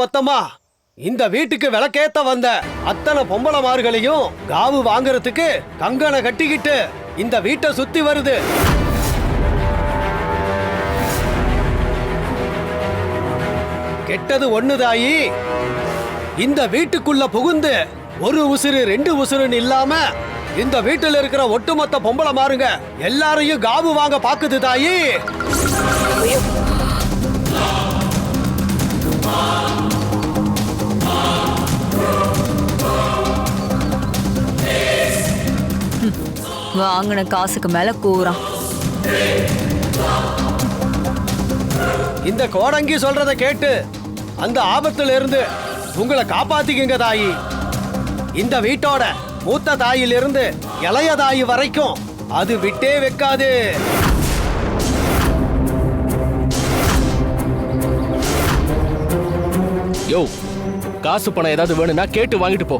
மொத்தமா? இந்த வீட்டுக்கு விளக்கேத்த வந்த அத்தனை பொம்பளமார்களையும் காவு வாங்குறதுக்கு கங்கண கட்டிக்கிட்டு இந்த வீட்டை சுத்தி வருது. கெட்டது ஒண்ணு தாயி இந்த வீட்டுக்குள்ள புகுந்து ஒரு உசுறு ரெண்டு உசுறுன்னு இல்லாம இந்த வீட்டுல இருக்கிற ஒட்டுமொத்த பொம்பளை மாறுங்க எல்லாரையும் காவு வாங்க பாக்குது தாயி. வாங்கின காசுக்கு மேல கூறான் இந்த கோடங்கி சொல்றத கேட்டு அந்த ஆபத்துல இருந்து உங்களை காப்பாத்திக்குங்க தாயி. இந்த வீட்டோட மூத்த தாயிலிருந்து இளைய தாயி வரைக்கும் அது விட்டே வைக்காது. யோ காசு பணம் ஏதாவது வேணும்னா கேட்டு வாங்கிட்டு போ.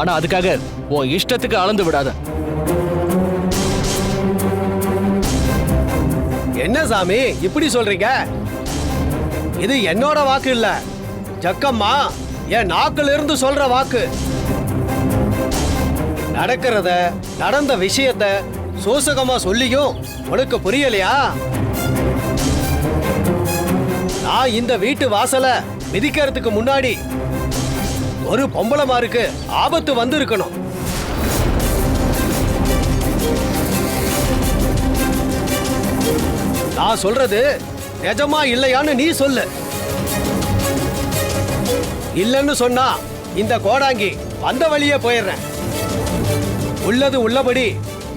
ஆனா அதுக்காக உன் இஷ்டத்துக்கு அளந்து விடாத. என்ன சாமி இப்படி சொல்றீங்க? இது என்னோட வாக்கு இல்ல. ஜக்கம்மா என் நாக்குல இருந்து சொல்ற வாக்கு. நடக்கிறத நடந்த விஷயத்த சோசகமா சொல்லியும் உனக்கு புரியலையா? நான் இந்த வீட்டு வாசல மிதிக்கிறதுக்கு முன்னாடி ஒரு பொம்பளமாருக்கு ஆபத்து வந்திருக்கணும். நான் சொல்றது நிஜமா இல்லையான்னு நீ சொல்லு. இல்லைன்னு சொன்னா இந்த கோடாங்கி வந்த வழியே போயிடுறேன். உள்ளது உள்ளபடி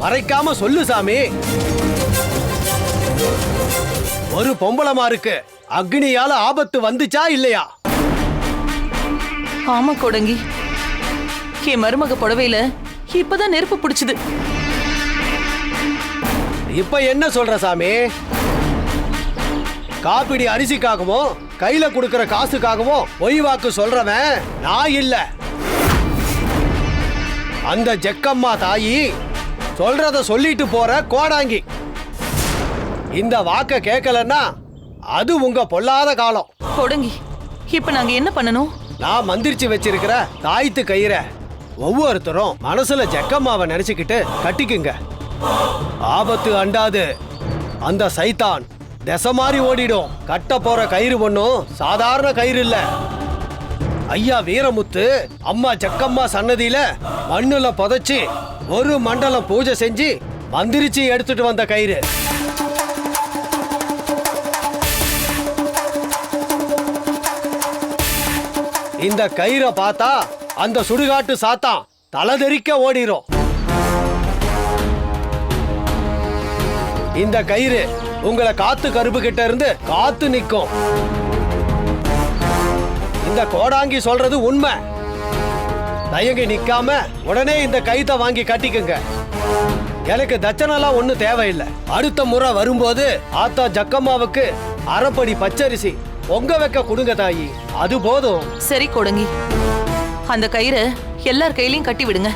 மறைக்காம சொல்லு சாமி. ஒரு பொம்பளமாருக்கு அக்னியால ஆபத்து வந்துச்சா இல்லையா? ஆமா கொடங்கி. என் மருமக புடவையில இப்பதான் நெருப்பு பிடிச்சது. இப்ப என்ன சொல்ற சாமி? காப்பிடி அரிசிக்காகவும் கையில கொடுக்கிற காசுக்காகவும் பொய் வாக்கு சொல்றவன் நான் இல்ல. அந்த ஜெக்கம்மா தாயி சொல்றத சொல்லிட்டு போற கோடாங்கி. இந்த வாக்க கேட்கலன்னா அது உங்க பொல்லாத காலம். கொடங்கி இப்ப நாங்க என்ன பண்ணணும்? நான் மந்திரிச்சு வச்சிருக்கிற தாய்த்து கயிறை ஒவ்வொருத்தரும் மனசுல ஜக்கம்மாவை நினைச்சுக்கிட்டு கட்டிக்குங்க. ஆபத்து அண்டாது. அந்த சைத்தான் திசை மாதிரி ஓடிடும். கட்ட போற கயிறு ஒன்றும் சாதாரண கயிறு இல்ல. ஐயா வீரமுத்து அம்மா ஜக்கம்மா சன்னதியில மண்ணுல புதைச்சி ஒரு மண்டலம் பூஜை செஞ்சு மந்திரிச்சு எடுத்துட்டு வந்த கயிறு. இந்த கயிறை பார்த்தா அந்த சுடுகாட்டு சாத்தான் தலதெறிக்க ஓடிரும். இந்த கயிறு உங்களை காத்து கருப்பு கிட்ட இருந்து காத்து நிக்கும். இந்த கோடாங்கி சொல்றது உண்மை. தயங்கி நிக்காம உடனே இந்த கைத்தை வாங்கி கட்டிக்குங்க. எனக்கு தட்சணெல்லாம் ஒண்ணு தேவையில்லை. அடுத்த முறை வரும்போது ஆத்தா ஜக்கம்மாவுக்கு அரைப்படி பச்சரிசி பொங்க வைக்க கொடுங்க தாயி. அது போதும். சரி கொடங்கி. அந்த கயிறை எல்லார் கையிலயும் கட்டி விடுங்க.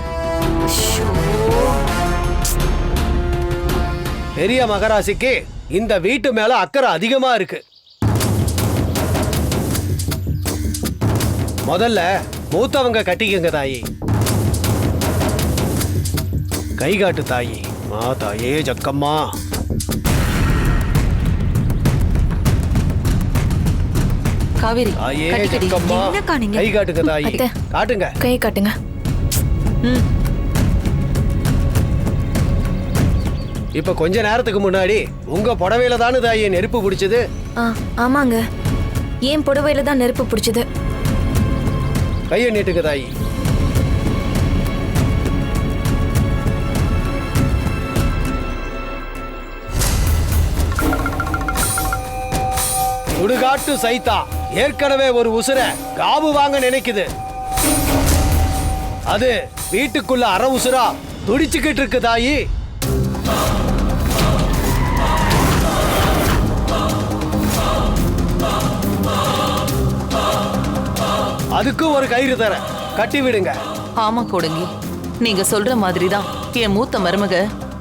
பெரிய மகராசிக்கு இந்த வீட்டு மேல அக்கறை அதிகமா இருக்கு. முதல்ல மூத்தவங்க கட்டிக்கங்க தாயி. கை காட்டு தாயி. மா தாயே ஜக்கம்மா. காவேரி தாயே கட்டிக்கடி. ஜக்கம்மா? கை காட்டுங்க தாயி. அத்தை. காட்டுங்க. கை காட்டுங்க. ம், இப்ப கொஞ்ச நேரத்துக்கு முன்னாடி உங்க புடவையில தானே தாயி நெருப்பு பிடிச்சது? ஆமாங்க. ஏன் புடவையில தான் நெருப்பு பிடிச்சது. கையை நீட்டுங்க தாயி. சுடுகாட்டு சைத்தா. ஏற்கனவே ஒரு உசுர காவு வாங்க நினைக்குது. அது வீட்டுக்குள்ள அற உசுரா துடிச்சுக்கிட்டு இருக்கு தாயி. அதுக்கு ஒரு கயிறு தரேன். கட்டி விடுங்க. ஆமா கொடங்கி. நீங்க சொல்ற மாதிரிதான் என் மூத்த மருமக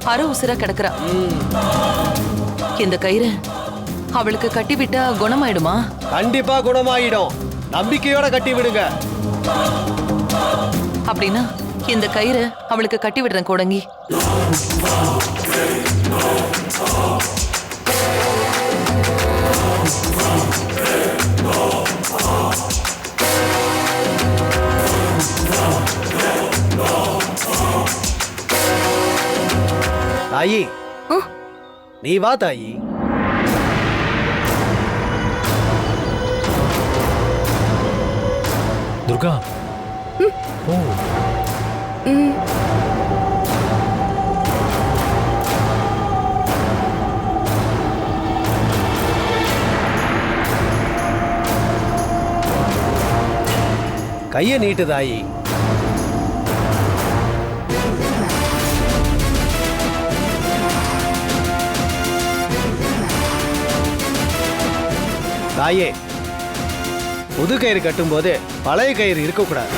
அரை உசுரா கிடக்குறா. இந்த கயிறை அவளுக்கு கட்டிவிட்டா குணமாயிடுமா? கண்டிப்பா குணமாயிடும். நம்பிக்கையோட கட்டி விடுங்க. அப்படின்னா இந்த கயிறை அவளுக்கு கட்டி விடுறேன் கோடங்கி. தாயி? நீ வா தாயி. துர்கா. ஓ கைய நீட்டு தாயே. புது கயிறு கட்டும்போது பழைய கயிறு இருக்கக்கூடாது.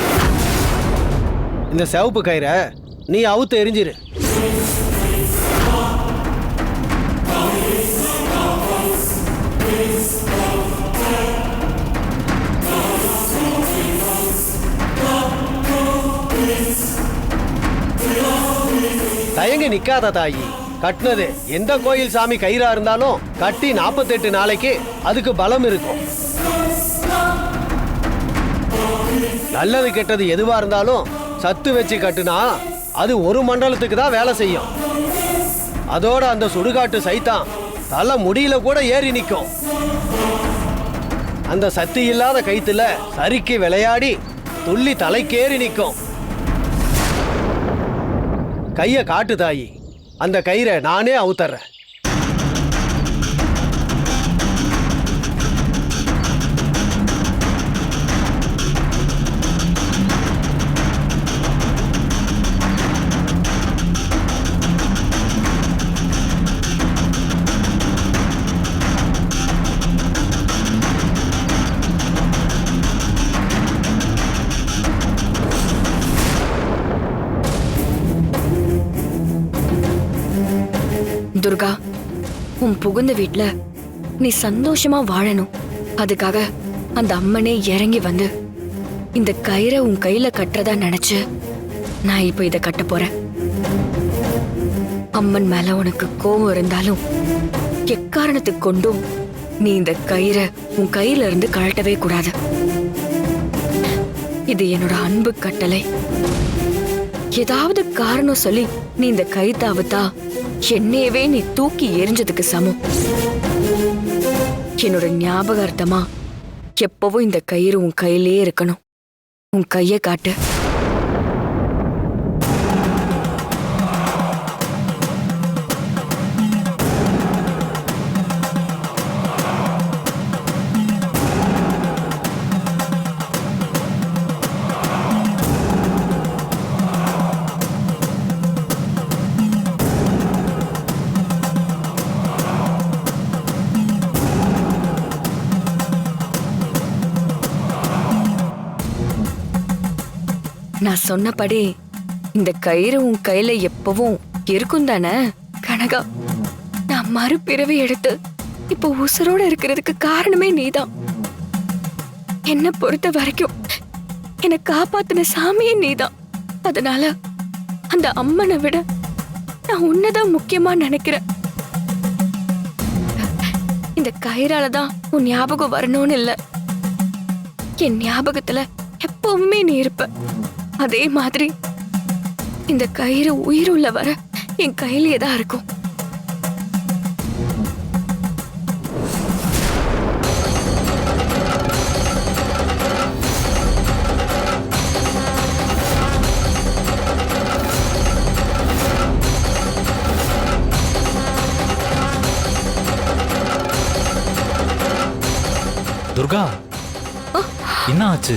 இந்த சிவப்பு கயிறை நீ அவுத்து எரிஞ்சிரு. தயங்கி நிக்காத தாயி. கட்டினது. எந்த கோயில் சாமி கயிறா இருந்தாலும் கட்டி நாற்பத்தெட்டு நாளைக்கு அதுக்கு பலம் இருக்கும். நல்லது கெட்டது எதுவா இருந்தாலும் சத்து வச்சு கட்டுனா அது ஒரு மண்டலத்துக்கு தான் வேலை செய்யும். அதோட அந்த சுடுகாட்டு சைத்தான் தலை முடியில கூட ஏறி நிற்கும் அந்த சக்தி இல்லாத கைத்துல சறுக்கி விளையாடி துள்ளி தலைக்கேறி நிற்கும் கைய காட்டு தாயி. அந்த கயிறை நானே அவுத்தர்றேன். புகுந்த வீட்ல நீ சந்தோஷமா வாழணும். அதுக்காக அந்த அம்மனே இறங்கி வந்து இந்த கயிறை உன் கையில கட்டுறதா நினைச்சு நான் இப்ப இத கட்ட போறேன். அம்மன் மேல உனக்கு கோபம் இருந்தாலும் எக்காரணத்துக்கு கொண்டும் நீ இந்த கயிறை உன் கையில இருந்து கழட்டவே கூடாது. இது என்னோட அன்பு கட்டளை. ஏதாவது காரணம் சொல்லி நீ இந்த கைத்தாவுத்தா என்னையவே நீ தூக்கி எரிஞ்சதுக்கு சமம். என்னோட ஞாபகார்த்தமா எப்பவும் இந்த கயிறு உன் கையிலேயே இருக்கணும். உன் கையை காட்டு. நான் சொன்னபடி இந்த கயிறு உன் கையில எப்பவும் இருக்கும் தானே? கனகா நான் மறுபிறவி எடுத்து இப்போ உசுரோட இருக்கிறதுக்கு காரணமே நீதான். என்ன பொறுத்த வரைக்கும் என்னை காப்பாத்தின சாமியே நீதான். அதனால அந்த அம்மனை விட நான் உன்னதான் முக்கியமா நினைக்கிறேன். இந்த கயிறால தான் உன் ஞாபகம் வரணும்னு இல்ல. என் ஞாபகத்துல எப்பவுமே நீ இருப்ப. அதே மாதிரி இந்த கயிறு உயிருள்ள வர என் கையிலே தான் இருக்கும். துர்கா என்ன ஆச்சு?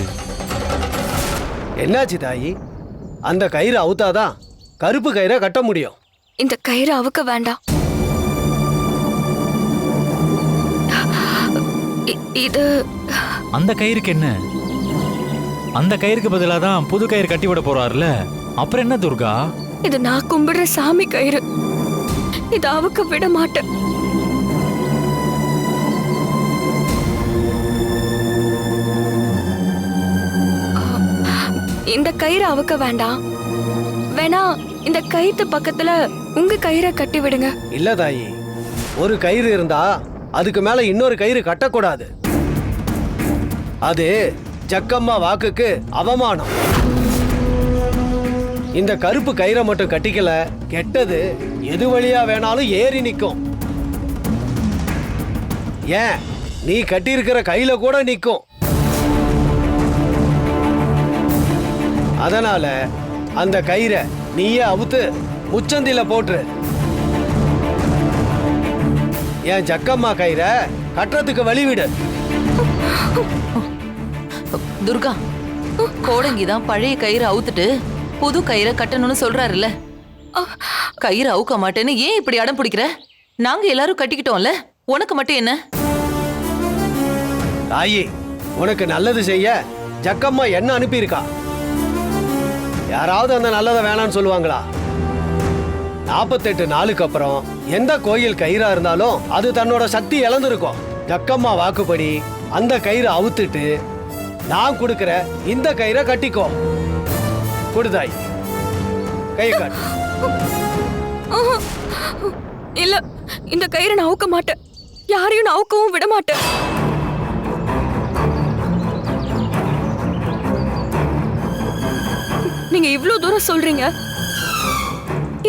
என்னாச்சு தாயி? அந்த கயிறு அவுத்தாதான் கருப்பு கயிறை கட்ட முடியும். இந்த கயிறு அவுக்க வேண்டாம். இது அந்த கயிறுக்கு என்ன? அந்த கயிறுக்கு பதிலாக தான் புது கயிறு கட்டி விட போறாருல? அப்புறம் என்ன துர்கா? இது நான் கும்பிடுற சாமி கயிறு. இது அவுக்க விட மாட்டேன். இந்த கயிறு அவுக்க வேண்டாம். வேணா இந்த கயிறு பக்கத்துல உங்க கயிறை கட்டி விடுங்க. இல்ல தாயி. ஒரு கயிறு இருந்தா அதுக்கு மேல இன்னொரு கயிறு கட்டக்கூடாது. அது ஜக்கம்மா வாக்குக்கு அவமானம். இந்த கருப்பு கயிறை மட்டும் கட்டிக்கல கெட்டது எது வழியா வேணாலும் ஏறி நிற்கும் ஏன்? நீ கட்டியிருக்கிற கையில கூட நிற்கும் அதனால அந்த கயிறை நீயே அவுத்து முச்சந்தில போட்டுரு. என் ஜக்கம்மா கயிறை கட்டுறதுக்கு வழிவிடு. துர்கா கோடங்கி தான் பழைய கயிறை அவுத்துட்டு புது கயிறை கட்டணும்னு சொல்றாருல்ல. கயிறு அவுக்க மாட்டேன்னு ஏன் இப்படி அடம் பிடிக்கிற? நாங்க எல்லாரும் கட்டிக்கிட்டோம்ல உனக்கு மட்டும் என்ன? தாயி உனக்கு நல்லது செய்ய ஜக்கம்மா என்ன அனுப்பியிருக்கா? யாராவது அந்த நல்லதை வேணாம்னு சொல்லுவாங்களா? நாற்பத்தெட்டு நாளுக்கு அப்புறம் எந்த கோயில் கயிறா இருந்தாலும் அது தன்னோட சக்தி இழந்திருக்கும். ஜக்கம்மா வாக்குப்படி அந்த கயிறு அவுத்துட்டு நான் கொடுக்கிற இந்த கயிறை கட்டிக்கோ. கொடுதாய். கை காட்டு இல்ல இந்த கயிறை நான் அவுக்க மாட்டேன். யாரையும் நான் அவுக்கவும் விட மாட்டேன். நீங்க இவ்ளோ தூரம் சொல்றீங்க.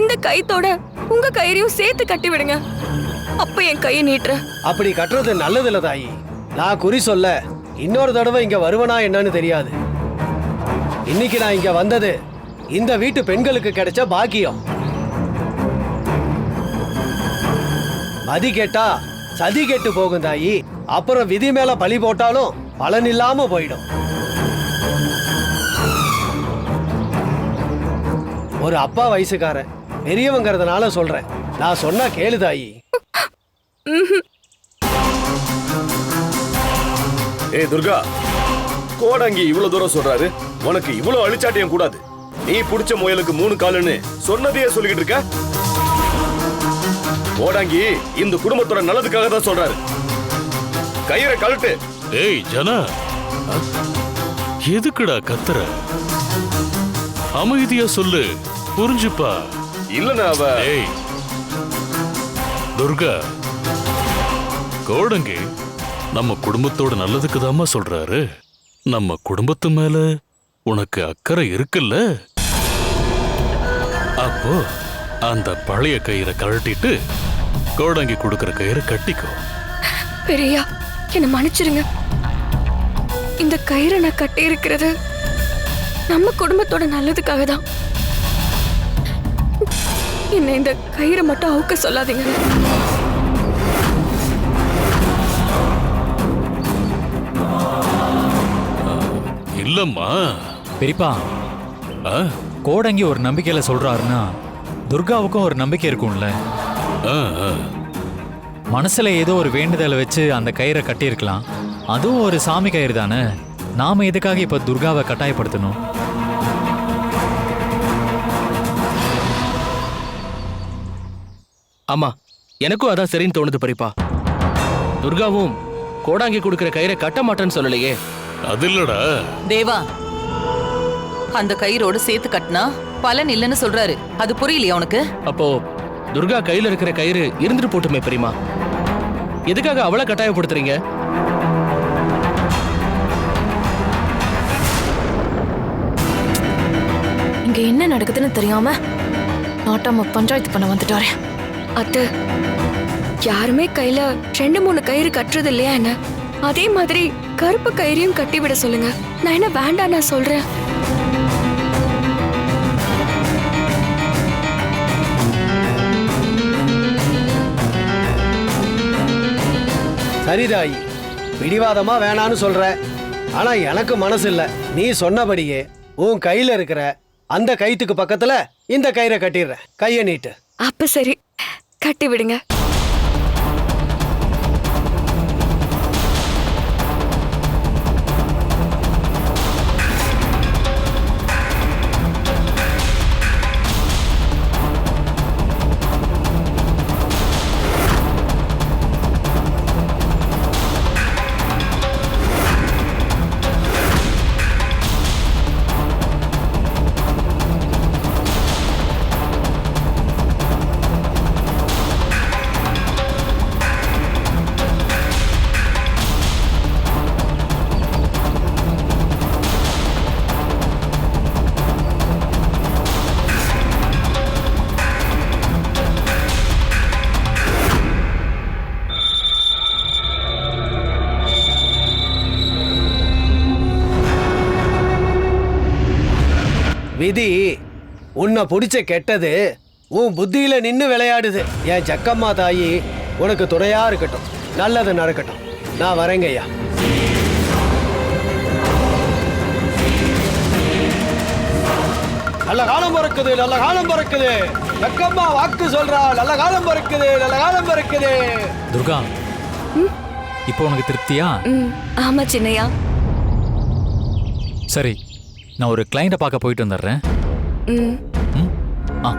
இந்த கயித்தோட உங்க கயிறையும் சேர்த்து கட்டி விடுங்க. அப்ப என் கையை நீட்டுற. அப்படி கட்டுறது நல்லதில்ல தாயி. நான் குறி சொல்ல இன்னொரு தடவை இங்க வருவனா என்னன்னு தெரியாது. இன்னைக்கு நான் இங்க வந்தது இந்த வீட்டு பெண்களுக்கு கிடைச்ச பாக்கியம். மதி கேட்டா சதி கெட்டு போகும் தாயி. அப்புறம் விதி மேல பழி போட்டாலும் பலன் இல்லாம போயிடும். ஒரு அப்பா வயசுக்காரன் பெரியவங்கிறதுனால சொல்றேன். நான் சொன்னா கேளு தாயி. ஏய் துர்கா. கோடங்கி இவ்வளவு தூரம் சொல்றாரு. உனக்கு இவ்வளவு அழிச்சாட்டியம் கூடாது. நீ புடிச்ச முயலுக்கு மூணு காலுன்னு சொன்னதையே சொல்லிக்கிட்டு இருக்க. கோடாங்கி இந்த குடும்பத்தோட நல்லதுக்காக தான் சொல்றாரு. கயிறை கழட்டு. ஏய் ஜனா. எதுக்குடா கத்துற? அமைதியா சொல்லு. புரிஞ்சுப்பா. இல்லன்னு அவ ஏய். துர்கா. கோடங்கி நம்ம குடும்பத்தோட நல்லதுக்கு தாம்மா சொல்றாரு. நம்ம குடும்பத்து மேல உனக்கு அக்கறை இருக்குல்ல? அப்போ அந்த பழைய கயிறை கழட்டிட்டு கோடங்கி கொடுக்கிற கயிறை கட்டிக்கோ. பெரியா என்னை மன்னிச்சிருங்க. இந்த கயிறை நான் கட்டி இருக்கிறது நம்ம குடும்பத்தோட நல்லதுக்காக தான் என்ன இந்த கயிறை மட்டும் அவுக்க சொல்லாதீங்க. இல்லம்மா. பெரியப்பா ஆ, கோடங்கி ஒரு நம்பிக்கையில சொல்றாருன்னா துர்காவுக்கும் ஒரு நம்பிக்கை இருக்கும்ல. ஆ, ஆ. மனசுல ஏதோ ஒரு வேண்டுதலை வச்சு அந்த கயிறை கட்டியிருக்கலாம். அதுவும் ஒரு சாமி கயிறு தானே? நாம எதுக்காக இப்ப துர்காவை கட்டாயப்படுத்தணும்? ஆமா எனக்கும் அதான் சரின்னு தோணுது பரிப்பா. துர்காவும் கோடாங்கி கொடுக்கிற கயிறை கட்ட மாட்டேன்னு சொல்லலையே. அது இல்லடா. தேவா அந்த கயிறோட சேர்த்து கட்டினா பலன் இல்லைன்னு சொல்றாரு. அது புரியலையா உனக்கு? அப்போ துர்கா கையில இருக்கிற கயிறு இருந்துட்டு போட்டுமே பெரியமா எதுக்காக அவளை கட்டாயப்படுத்துறீங்க? இங்க என்ன நடக்குதுன்னு தெரியாம நாட்டாம பஞ்சாயத்து பண்ண வந்துட்டாரே. அத்தை யாருமே கையில ரெண்டு மூணு கயிறு கட்டுறது இல்லையா என்ன? அதே மாதிரி கருப்பு கயிறையும் கட்டி விட சொல்லுங்க. நான் என்ன வேண்டாம் நான் சொல்றேன். சரிதாயி பிடிவாதமா வேணான்னு சொல்ற. ஆனா எனக்கு மனசு இல்ல. நீ சொன்னபடியே உன் கையில இருக்கிற அந்த கயித்துக்கு பக்கத்துல இந்த கயிறை கட்டிடுறேன். கைய நீட்டு. அப்ப சரி. கட்டி விடுங்க விதி உன்னை பிடிச்ச கெட்டது உன் புத்தியில நின்னு விளையாடுது. என் ஜக்கம்மா தாயி உனக்கு துணையா இருக்கட்டும். நல்லது நடக்கட்டும். நான் வரேங்க ஐயா. நல்ல காலம் பிறக்குது நல்ல காலம் பிறக்குது. ஜக்கம்மா வாக்கு சொல்றா நல்ல காலம் பிறக்குது நல்ல காலம் பிறக்குது. துர்கா இப்போ உனக்கு திருப்தியா? ஆமா சின்னையா. சரி நான் ஒரு கிளைண்ட்டை பார்க்க போயிட்டு வந்துடுறேன். ம். ம்? ஆ.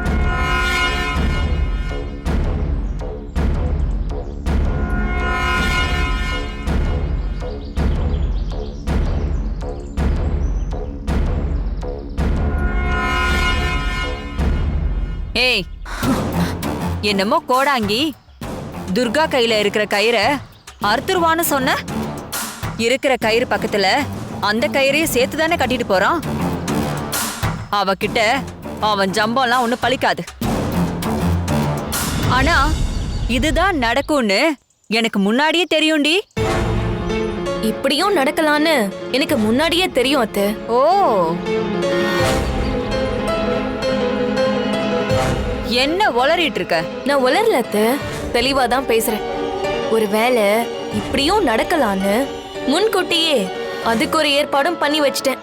ஏய் என்னமோ கோடாங்கி. துர்கா கையில இருக்கிற கயிறை அறுத்துருவான்னு சொன்ன? இருக்கிற கயிறு பக்கத்துல அந்த கயிறையும் சேர்த்து தானே கட்டிட்டு போறான்? அவகிட்ட அவன் ஜம்பம்லாம் ஒன்றும் பலிக்காது ஆனா இதுதான் நடக்கும்னு எனக்கு முன்னாடியே தெரியும்டி. இப்படியும் நடக்கலான்னு எனக்கு முன்னாடியே தெரியும் அத்தை. ஓ. என்ன உளறிட்டு இருக்க? நான் உளரல அத்தை. தெளிவா தான் பேசுறேன். ஒருவேளை இப்படியும் நடக்கலான்னு முன்கூட்டியே அதுக்கு ஒரு ஏற்பாடும் பண்ணி வச்சிட்டேன்.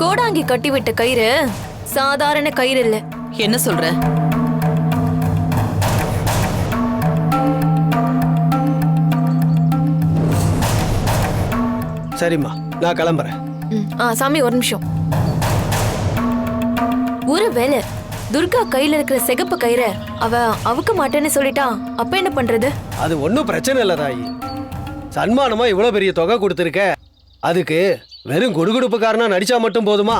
கோடாங்கி கட்டி விட்ட கயிறு சாதாரண கயிறு இல்ல. என்ன சொல்ற? சரிம்மா நான் கிளம்புறேன். ம், ஆ சாமி ஒரு நிமிஷம். ஒருவேளை துர்கா கையில இருக்கிற சிகப்பு கயிற அவ அவுக்க மாட்டேன்னு சொல்லிட்டான் அப்ப என்ன பண்றது? அது ஒன்றும் பிரச்சனை இல்லை தாயி. சன்மானமா இவ்வளோ பெரிய தொகை கொடுத்துருக்க. அதுக்கு வெறும் குடுகுடுப்புக்காரனா நடிச்சா மட்டும் போதுமா?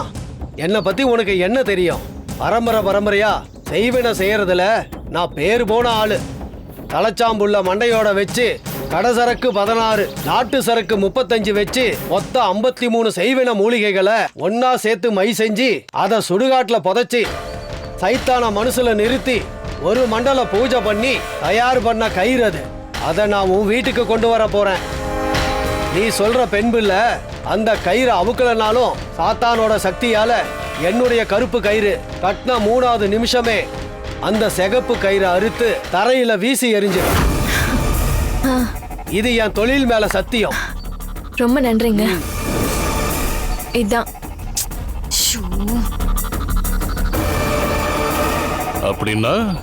என்னை பத்தி உனக்கு என்ன தெரியும்? பரம்பரை பரம்பரையா செய்வன செய்யறதுல நான் பேர் போன ஆளு. தலைச்சாம்புள்ள மண்டையோட வச்சு கடசரக்கு பதினாறு நாட்டு சரக்கு முப்பத்தஞ்சு வச்சு மொத்தம் ஐம்பத்தி மூணு செய்வின மூலிகைகளை ஒன்னா சேர்த்து மை செஞ்சு அதை சுடுகாட்டுல புதைச்சி சைத்தான மனசுல நிறுத்தி ஒரு மண்டல பூஜை பண்ணி தயார் பண்ண கயிறு அது. அதை நான் உன் வீட்டுக்கு கொண்டு வர போறேன். நீ சொல்ற பெண் அந்த கயிறு அவுக்கலனாலும் சாத்தானோட சக்தியால என்னுடைய கருப்பு கயிறு கட்டின மூணாவது நிமிஷமே அந்த சிகப்பு கயிறை அறுத்து தரையில வீசி எறிஞ்சிடும் இது என் தொழில் மேல சத்தியம். ரொம்ப நன்றிங்க. இதான். அப்படின்னா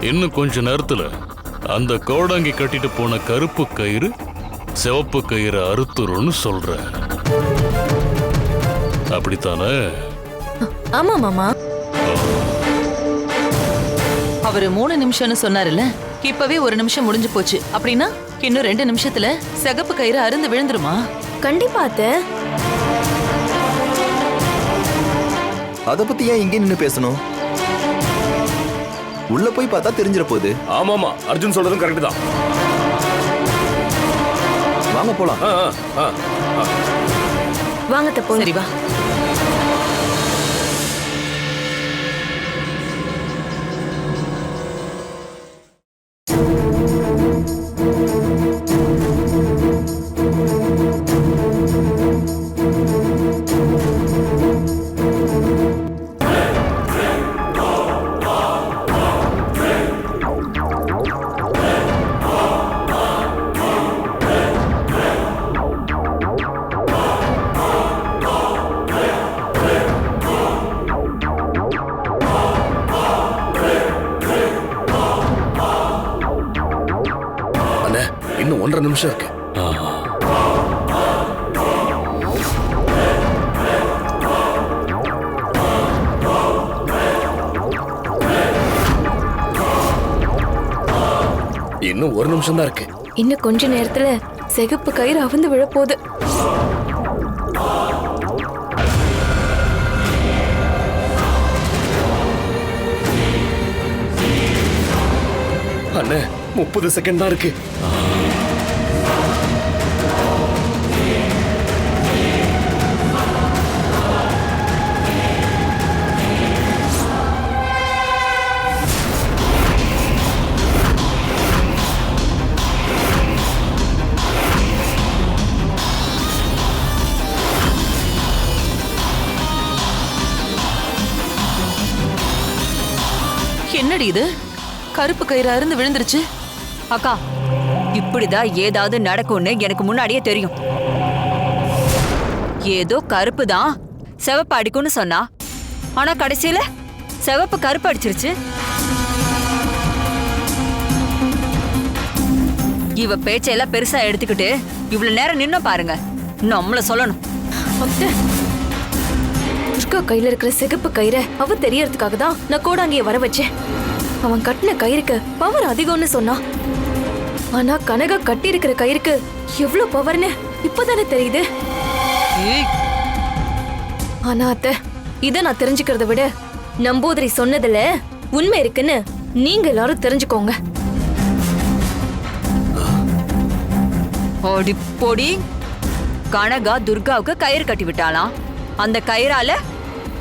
இன்னும் கொஞ்ச நேரத்துல அந்த கோடாங்கி கட்டிட்டு போன கருப்பு கயிறு சிவப்பு கயிறு அறுத்துருன்னு சொல்ற. அப்படித்தானே? ஆமா மாமா. அவரு மூணு நிமிஷம்னு சொன்னாருல்ல? இப்பவே ஒரு நிமிஷம் முடிஞ்சு போச்சு. அப்படின்னா இன்னும் ரெண்டு நிமிஷத்துல சிகப்பு கயிறு அருந்து விழுந்துருமா? கண்டிப்பா அத்தை. அத பத்தி ஏன் இங்கே நின்னு பேசணும்? உள்ள போய் பார்த்தா தெரிஞ்சிட போகுது. ஆமாமா அர்ஜுன் சொல்றதும் கரெக்ட் தான். வாங்க போலாம். ஆ, ஆ, ஆ. வாங்க போலாம் சரி வா. நிமிஷம் இருக்கு இன்னும் ஒரு நிமிஷம் தான் இருக்கு. இன்னும் கொஞ்ச நேரத்துல சிகப்பு கயிறு அவிந்து விழப்போகுது. அண்ணே முப்பது செகண்ட் தான் இருக்கு. என்னடி இது? கருப்பு கயிறு அருந்து விழுந்துருச்சு. அக்கா இப்படிதான் ஏதாவது நடக்கும்னு எனக்கு முன்னாடியே தெரியும். ஏதோ கருப்பு தான் செவப்பு அடிக்கும்னு சொன்னா. ஆனா கடைசியில செவப்பு கருப்பு அடிச்சிருச்சு. இவ பேச்சையெல்லாம் பெருசா எடுத்துக்கிட்டு இவ்வளவு நேரம் நின்னு பாருங்க. நம்மள சொல்லணும். துர்கா கையில இருக்கிற சிகப்பு கயிறை அவ தெரியறதுக்காக தான் நான் கோடாங்கிய வர வச்சேன். அவன் கட்டின கயிறுக்கு பவர் அதிகம்னு சொன்னான். ஆனா கனகா கட்டி இருக்கிற கயிறுக்கு எவ்வளவு பவர்னு இப்பதானே தெரியுது. ஆனா அத்தை இத நான் தெரிஞ்சுக்கிறத விட நம்பூதிரி சொன்னதுல உண்மை இருக்குன்னு நீங்க எல்லாரும் தெரிஞ்சுக்கோங்க. ஓடி போடி. கனகா துர்காவுக்கு கயிறு கட்டி விட்டாளாம். அந்த கயிறால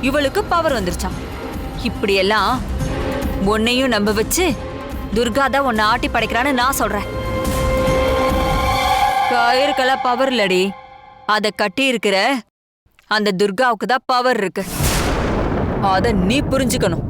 இவளுக்கு பவர் வந்துருச்சாம். இப்படியெல்லாம் உன்னையும் நம்ப வச்சு துர்கா தான் உன்னை ஆட்டி படைக்கிறான்னு நான் சொல்றேன். கயிறுக்கெல்லாம் பவர் இல்லடி. அத கட்டி இருக்கிற அந்த துர்காவுக்கு தான் பவர் இருக்கு. அத நீ புரிஞ்சுக்கணும்.